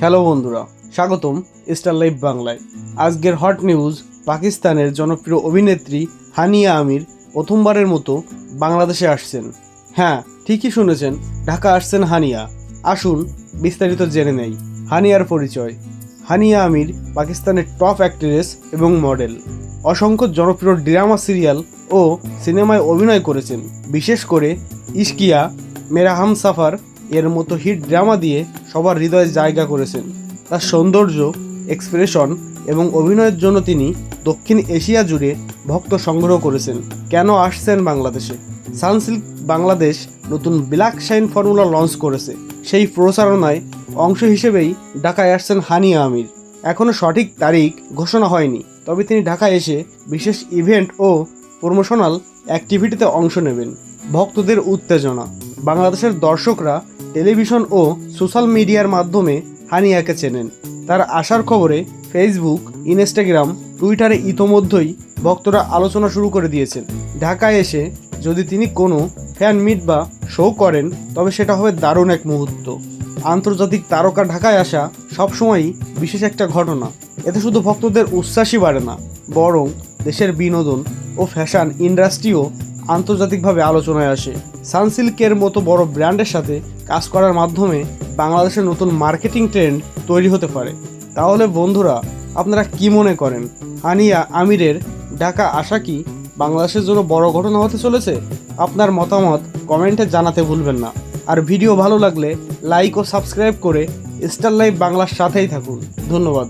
Hello বন্ধুরা, স্বাগতম star live বাংলায়। আজকের হট নিউজ, পাকিস্তানের জনপ্রিয় অভিনেত্রী হানিয়া আমির প্রথমবারের মতো বাংলাদেশে আসছেন। হ্যাঁ ঠিকই শুনেছেন, ঢাকা আসছেন হানিয়া। আসুন, বিস্তারিত জেনে নেই, হানিয়ার পরিচয়। হানিয়া আমির পাকিস্তানের টপ অ্যাক্ট্রেস এবং মডেল। অসংখ্য জনপ্রিয় ড্রামা সিরিয়াল ও সিনেমায় অভিনয় করেছেন। বিশেষ করে ইশকিয়া মেরা হামসাফার এর মতো হিট ড্রামা দিয়ে সবার হৃদয়ে জায়গা করেছেন। তার সৌন্দর্য এক্সপ্রেশন এবং অভিনয়ের জন্য তিনি দক্ষিণ এশিয়া জুড়ে ভক্ত সংগ্রহ করেছেন। কেন আসছেন বাংলাদেশে? সানসিল্ক বাংলাদেশ নতুন ব্ল্যাক শাইন ফর্মুলা লঞ্চ করেছে। সেই প্রচারণায় অংশ হিসেবেই ঢাকায় আসছেন হানিয়া আমির। এখনও সঠিক তারিখ ঘোষণা হয়নি, তবে তিনি ঢাকায় এসে বিশেষ ইভেন্ট ও প্রমোশনাল অ্যাক্টিভিটিতে অংশ নেবেন। ভক্তদের উত্তেজনা। বাংলাদেশের দর্শকরা টেলিভিশন ও সোশ্যাল মিডিয়ার মাধ্যমে হানিয়াকে চেনেন। তার আসার খবরে ফেসবুক, ইনস্টাগ্রাম, টুইটারে ইতোমধ্যেই ভক্তরা আলোচনা শুরু করে দিয়েছেন। ঢাকায় এসে যদি তিনি কোনো ফ্যান মিট বা শো করেন, তবে সেটা হবে দারুণ এক মুহূর্ত। আন্তর্জাতিক তারকা ঢাকায় আসা সবসময়ই বিশেষ একটা ঘটনা। এতে শুধু ভক্তদের উচ্ছ্বাসই বাড়ে না, বরং দেশের বিনোদন ও ফ্যাশন ইন্ডাস্ট্রিও আন্তর্জাতিকভাবে আলোচনায় আসে। সানসিল্কের মতো বড় ব্র্যান্ডের সাথে কাজ করার মাধ্যমে বাংলাদেশের নতুন মার্কেটিং ট্রেন্ড তৈরি হতে পারে। তাহলে বন্ধুরা, আপনারা কি মনে করেন? হানিয়া আমিরের ঢাকা আসা কি বাংলাদেশের জন্য বড় ঘটনা হতে চলেছে? আপনার মতামত কমেন্টে জানাতে ভুলবেন না। আর ভিডিও ভালো লাগলে লাইক ও সাবস্ক্রাইব করে স্টার লাইভ বাংলার সাথেই থাকুন। ধন্যবাদ।